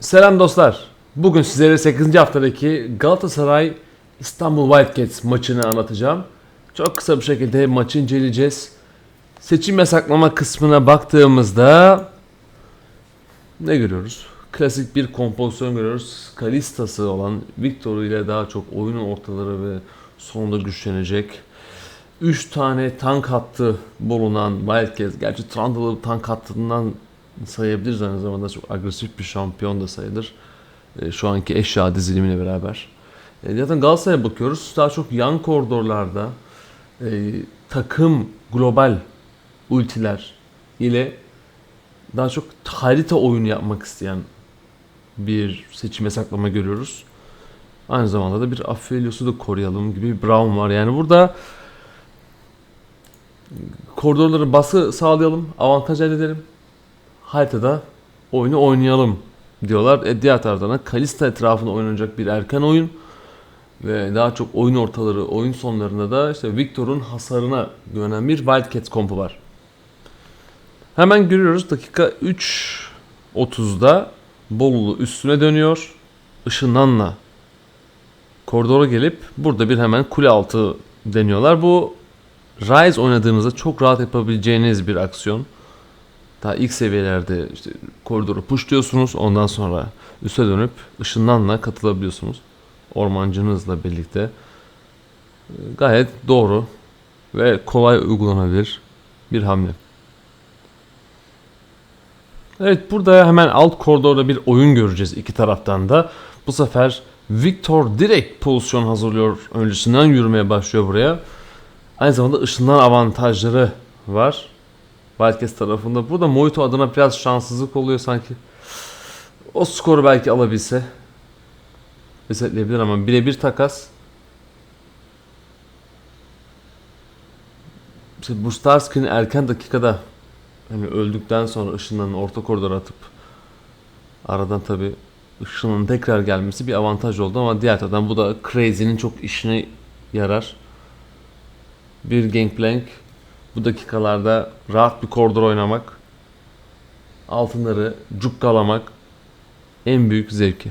Selam dostlar. Bugün sizlere 8. haftadaki Galatasaray İstanbul Wildcats maçını anlatacağım. Çok kısa bir şekilde maçı inceleyeceğiz. Seçim yasaklama kısmına baktığımızda ne görüyoruz? Klasik bir kompozisyon görüyoruz. Kalistası olan Victor ile daha çok oyunun ortaları ve sonunda güçlenecek. 3 tane tank hattı bulunan Wildcats. Gerçi Trundle'ı tank hattından sayabiliriz aynı zamanda çok agresif bir şampiyon da sayılır. E, şu anki eşya dizilimine beraber. E, zaten Galatasaray'a bakıyoruz. Daha çok yan koridorlarda e, takım global ultiler ile daha çok harita oyunu yapmak isteyen bir seçim yasaklama görüyoruz. Aynı zamanda da bir Aphelios'u da koruyalım gibi bir Brown var. Yani burada koridorlara bası sağlayalım, avantaj elde edelim. Haritada oyunu oynayalım diyorlar. E, diğer taraftan da Kalista etrafında oynanacak bir erken oyun ve daha çok oyun ortaları, oyun sonlarında da işte Victor'un hasarına güvenen bir Wildcats kompu var. Hemen görüyoruz dakika 3.30'da Bolulu üstüne dönüyor. Işınlanla koridora gelip burada bir hemen kule altı deniyorlar. Bu Rise oynadığınızda çok rahat yapabileceğiniz bir aksiyon. Daha ilk seviyelerde işte koridoru pushluyorsunuz. Ondan sonra üste dönüp ışınlanla katılabiliyorsunuz. Ormancınızla birlikte. Ee, Gayet doğru ve kolay uygulanabilir bir hamle. Evet burada hemen alt koridorda bir oyun göreceğiz iki taraftan da. Bu sefer Victor direkt pozisyon hazırlıyor. Öncesinden yürümeye başlıyor buraya. Aynı zamanda ışınlan avantajları var. Wildcats tarafında. Burada Mojito adına biraz şanssızlık oluyor sanki. O skoru belki alabilse. Resetleyebilir ama birebir takas. İşte Bustarski'nin erken dakikada hani öldükten sonra ışınlanın orta koridora atıp aradan tabi ışının tekrar gelmesi bir avantaj oldu ama diğer taraftan bu da Crazy'nin çok işine yarar. Bir gangplank bu dakikalarda rahat bir koridor oynamak, altınları cukkalamak en büyük zevki.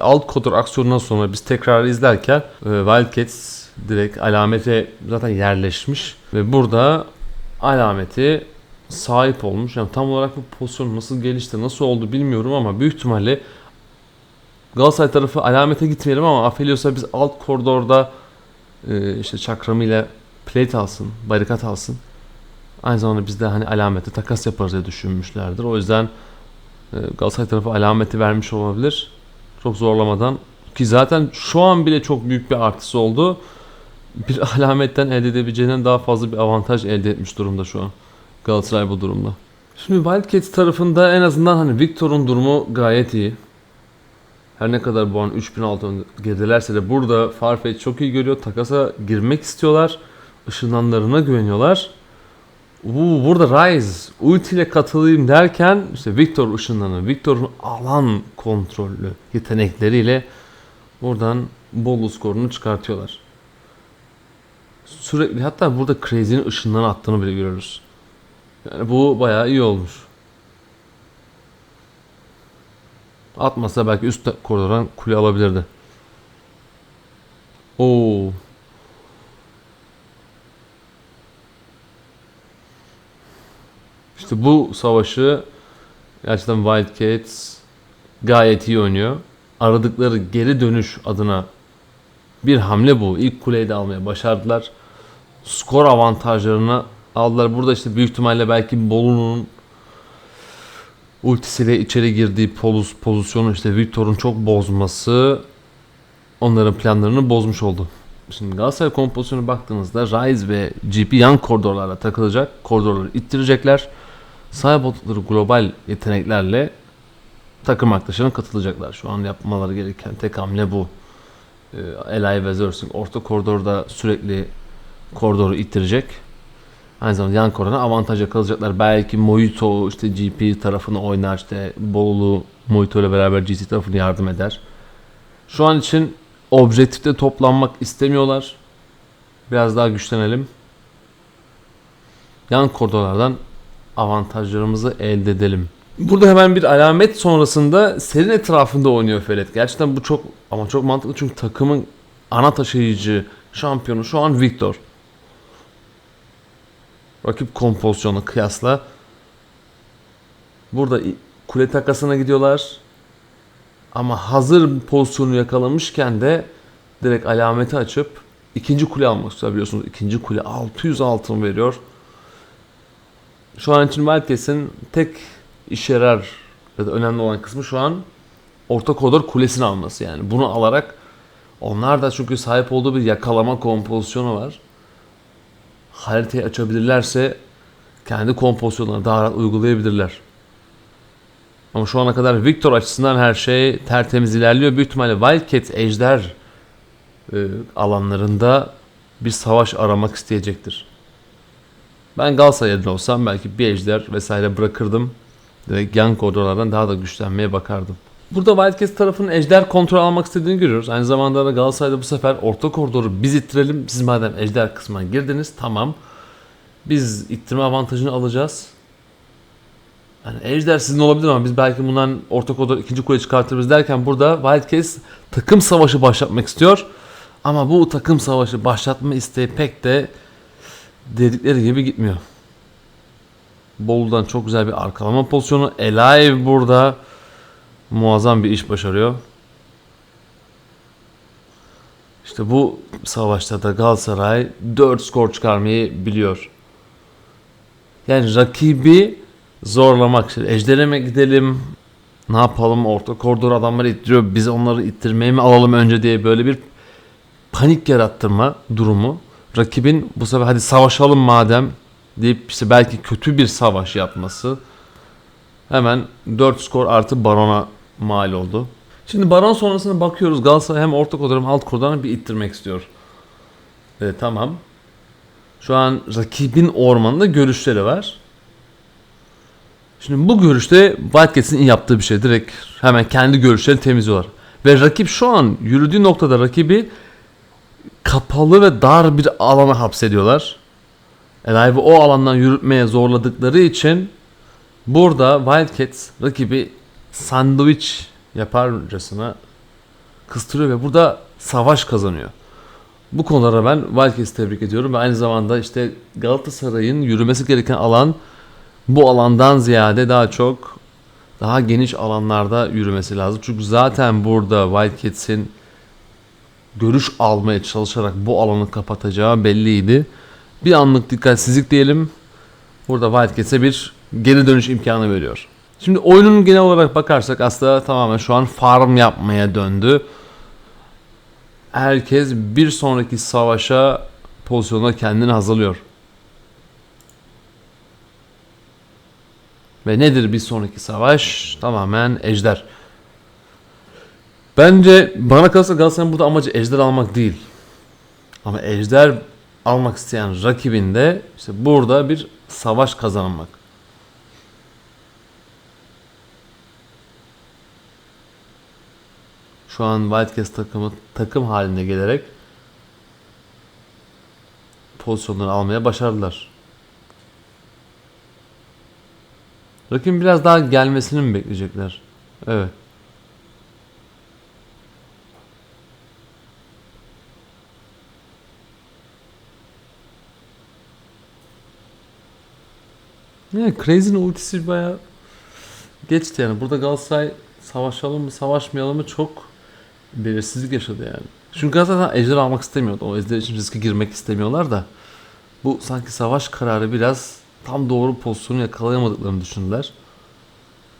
Alt koridor aksiyonundan sonra biz tekrar izlerken e, Wildcats direkt alamete zaten yerleşmiş ve burada alameti sahip olmuş. Yani tam olarak bu pozisyon nasıl gelişti, nasıl oldu bilmiyorum ama büyük ihtimalle Galatasaray tarafı alamete gitmeyelim ama Aphelios'a biz alt koridorda e, işte çakramıyla plate alsın, barikat alsın. Aynı zamanda biz de hani alameti takas yaparız diye düşünmüşlerdir. O yüzden e, Galatasaray tarafı alameti vermiş olabilir. Çok zorlamadan. Ki zaten şu an bile çok büyük bir artısı oldu. Bir alametten elde edebileceğinden daha fazla bir avantaj elde etmiş durumda şu an. Galatasaray bu durumda. Şimdi Wildcats tarafında en azından hani Victor'un durumu gayet iyi. Her ne kadar bu an 3006 gerilerse de burada Farfetch çok iyi görüyor. Takasa girmek istiyorlar. Işınlanlarına güveniyorlar. Uuu burada Rise ulti ile katılayım derken işte Victor ışınlanı, Victor'un alan kontrollü yetenekleriyle buradan Bolu skorunu çıkartıyorlar. Sürekli hatta burada Crazy'nin ışınlarını attığını bile görüyoruz. Yani bu bayağı iyi olmuş. Atmasa belki üst koridordan kule alabilirdi. Oo. İşte bu savaşı gerçekten Wildcats gayet iyi oynuyor. Aradıkları geri dönüş adına bir hamle bu. İlk kuleyi de almaya başardılar. Skor avantajlarını aldılar. Burada işte büyük ihtimalle belki Bolu'nun ultisiyle içeri girdiği poz, pozisyonu işte Victor'un çok bozması onların planlarını bozmuş oldu. Şimdi Galatasaray kompozisyonu baktığınızda Rise ve GP yan koridorlara takılacak. Koridorları ittirecekler. Sahip oldukları global yeteneklerle takım arkadaşlarına katılacaklar. Şu an yapmaları gereken tek hamle bu. Ee, Eli ve Zersing orta koridorda sürekli koridoru ittirecek. Aynı zamanda yan koridorda avantaja kalacaklar. Belki Mojito işte GP tarafını oynar işte Bolu Mojito ile beraber GT tarafını yardım eder. Şu an için objektifte toplanmak istemiyorlar. Biraz daha güçlenelim. Yan koridorlardan avantajlarımızı elde edelim Burada hemen bir alamet sonrasında serin etrafında oynuyor Felet. Gerçekten bu çok ama çok mantıklı çünkü takımın ana taşıyıcı şampiyonu şu an Victor. Rakip kompozisyonu kıyasla. Burada kule takasına gidiyorlar. Ama hazır pozisyonu yakalamışken de direkt alameti açıp ikinci kule almak istiyor biliyorsunuz. İkinci kule 600 altın veriyor. Şu an için Wildcats'in tek işe yarar ya da önemli olan kısmı şu an orta koridor kulesini alması yani. Bunu alarak onlar da çünkü sahip olduğu bir yakalama kompozisyonu var. Haritayı açabilirlerse kendi kompozisyonlarını daha rahat uygulayabilirler. Ama şu ana kadar Victor açısından her şey tertemiz ilerliyor. Büyük ihtimalle Wildcat ejder e, alanlarında bir savaş aramak isteyecektir. Ben Galatasaray yerinde olsam belki bir ejder vesaire bırakırdım. Direkt yan koridorlardan daha da güçlenmeye bakardım. Burada Wildcats tarafının ejder kontrol almak istediğini görüyoruz. Aynı zamanda da Galatasaray'da bu sefer orta koridoru biz ittirelim. Siz madem ejder kısmına girdiniz tamam. Biz ittirme avantajını alacağız. Yani ejder sizin olabilir ama biz belki bundan orta koridor ikinci kule çıkartırız derken burada Wildcats takım savaşı başlatmak istiyor. Ama bu takım savaşı başlatma isteği pek de dedikleri gibi gitmiyor. Bolu'dan çok güzel bir arkalama pozisyonu. Elive burada muazzam bir iş başarıyor. İşte bu savaşta da Galatasaray 4 skor çıkarmayı biliyor. Yani rakibi zorlamak. İşte ejdere mi gidelim? Ne yapalım? Orta koridor adamları ittiriyor. Biz onları ittirmeye mi alalım önce diye böyle bir panik yarattırma durumu. Rakibin bu sefer hadi savaşalım madem deyip işte belki kötü bir savaş yapması. Hemen 4 skor artı Baron'a mal oldu. Şimdi Baron sonrasına bakıyoruz. Galatasaray hem orta hem alt koridordan bir ittirmek istiyor. Evet, tamam. Şu an rakibin ormanında görüşleri var. Şimdi bu görüşte Wildcats'in yaptığı bir şey. Direkt hemen kendi görüşlerini temizliyorlar. Ve rakip şu an yürüdüğü noktada rakibi kapalı ve dar bir alana hapsediyorlar. Elive'ı o alandan yürütmeye zorladıkları için burada Wildcats rakibi sandviç yaparcasına kıstırıyor ve burada savaş kazanıyor. Bu konulara ben Wildcats'i tebrik ediyorum ve aynı zamanda işte Galatasaray'ın yürümesi gereken alan bu alandan ziyade daha çok daha geniş alanlarda yürümesi lazım. Çünkü zaten burada Wildcats'in görüş almaya çalışarak bu alanı kapatacağı belliydi. Bir anlık dikkatsizlik diyelim. Burada Wildcats'e bir geri dönüş imkanı veriyor. Şimdi oyunun genel olarak bakarsak aslında tamamen şu an farm yapmaya döndü. Herkes bir sonraki savaşa pozisyonda kendini hazırlıyor. Ve nedir bir sonraki savaş? Tamamen ejder. Bence bana kalırsa Galatasaray'ın burada amacı ejder almak değil. Ama ejder almak isteyen rakibinde işte burada bir savaş kazanmak. Şu an Wildcats takımı takım haline gelerek pozisyonları almaya başardılar. Rakibin biraz daha gelmesini mi bekleyecekler? Evet. Yani Crazy'nin ultisi bayağı geçti yani. Burada Galatasaray savaşalım mı savaşmayalım mı çok belirsizlik yaşadı yani. Çünkü Galatasaray ejder almak istemiyordu. O ejder için riske girmek istemiyorlar da. Bu sanki savaş kararı biraz tam doğru pozisyonu yakalayamadıklarını düşündüler.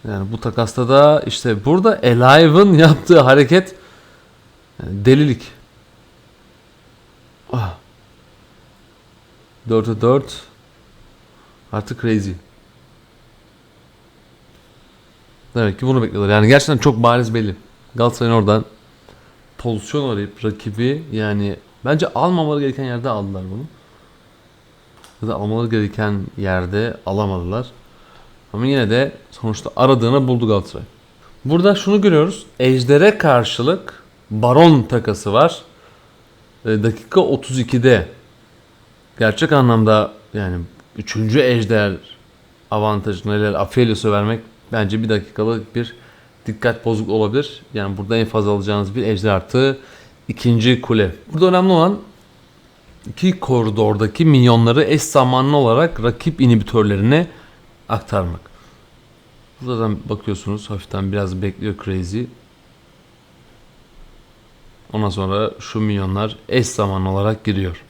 Yani bu takasta da işte burada Elive'ın yaptığı hareket yani delilik. Ah. 4'e 4 artık crazy. Demek ki bunu bekliyorlar. Yani gerçekten çok bariz belli. Galatasaray'ın oradan pozisyon arayıp rakibi yani bence almamaları gereken yerde aldılar bunu. Ya da almaları gereken yerde alamadılar. Ama yine de sonuçta aradığını buldu Galatasaray. Burada şunu görüyoruz. Ejder'e karşılık Baron takası var. E, dakika 32'de gerçek anlamda yani 3. Ejder avantajını Aphelios'u vermek bence bir dakikalık bir dikkat bozukluğu olabilir. Yani burada en fazla alacağınız bir ejder artı ikinci kule. Burada önemli olan iki koridordaki minyonları eş zamanlı olarak rakip inhibitörlerine aktarmak. Buradan bakıyorsunuz hafiften biraz bekliyor Crazy. Ondan sonra şu minyonlar eş zamanlı olarak giriyor.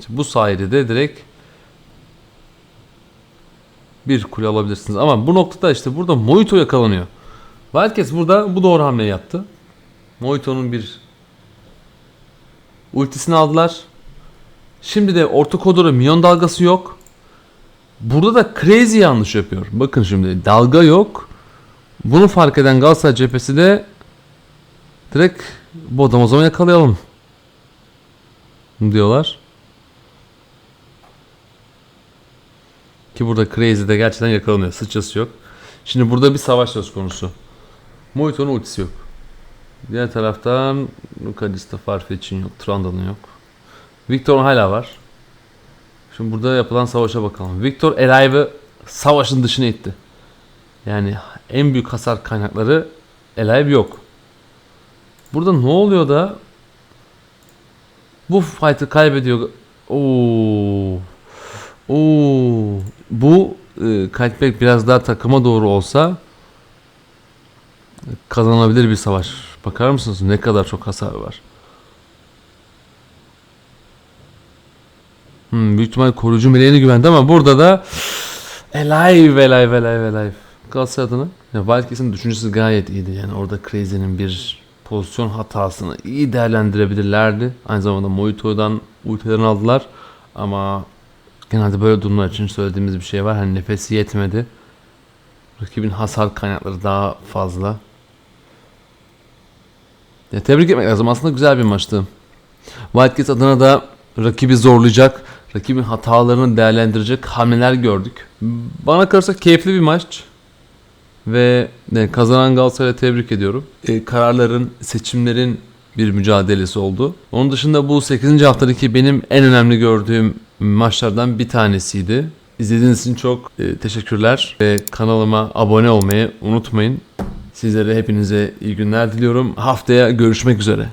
İşte bu sayede de direkt bir kule alabilirsiniz. Ama bu noktada işte burada Mojito yakalanıyor. Wildcats burada bu doğru hamle yaptı. Mojito'nun bir ultisini aldılar. Şimdi de orta koridora minyon dalgası yok. Burada da Crazy yanlış yapıyor. Bakın şimdi dalga yok. Bunu fark eden Galatasaray cephesi de direkt bu adamı o zaman yakalayalım diyorlar. Ki burada Crazy de gerçekten yakalanıyor. Sıçrası yok. Şimdi burada bir savaş söz konusu. Mojito'nun ultisi yok. Diğer taraftan Lucadista Farfetch'in yok. Trundle'ın yok. Victor'un hala var. Şimdi burada yapılan savaşa bakalım. Victor Alive'ı savaşın dışına itti. Yani en büyük hasar kaynakları Alive yok. Burada ne oluyor da bu fight'ı kaybediyor. Oo. Oo. Bu e, Kaltbek biraz daha takıma doğru olsa kazanabilir bir savaş. Bakar mısınız ne kadar çok hasar var. Hmm, büyük ihtimal koruyucu meleğine güvendi ama burada da Alive, alive, alive, alive. Galatasaray adına ya Wildcats'in düşüncesi gayet iyiydi. Yani orada Crazy'nin bir pozisyon hatasını iyi değerlendirebilirlerdi. Aynı zamanda Mojito'dan ultilerini aldılar. Ama genelde böyle durumlar için söylediğimiz bir şey var. Hani nefesi yetmedi. Rakibin hasar kaynakları daha fazla. Ya tebrik etmek lazım. Aslında güzel bir maçtı. Wildcats adına da rakibi zorlayacak, rakibin hatalarını değerlendirecek hamleler gördük. Bana kalırsa keyifli bir maç. Ve e, kazanan Galatasaray'ı tebrik ediyorum. E, kararların, seçimlerin bir mücadelesi oldu. Onun dışında bu 8. haftadaki benim en önemli gördüğüm maçlardan bir tanesiydi. İzlediğiniz için çok e, teşekkürler ve kanalıma abone olmayı unutmayın. Sizlere hepinize iyi günler diliyorum. Haftaya görüşmek üzere.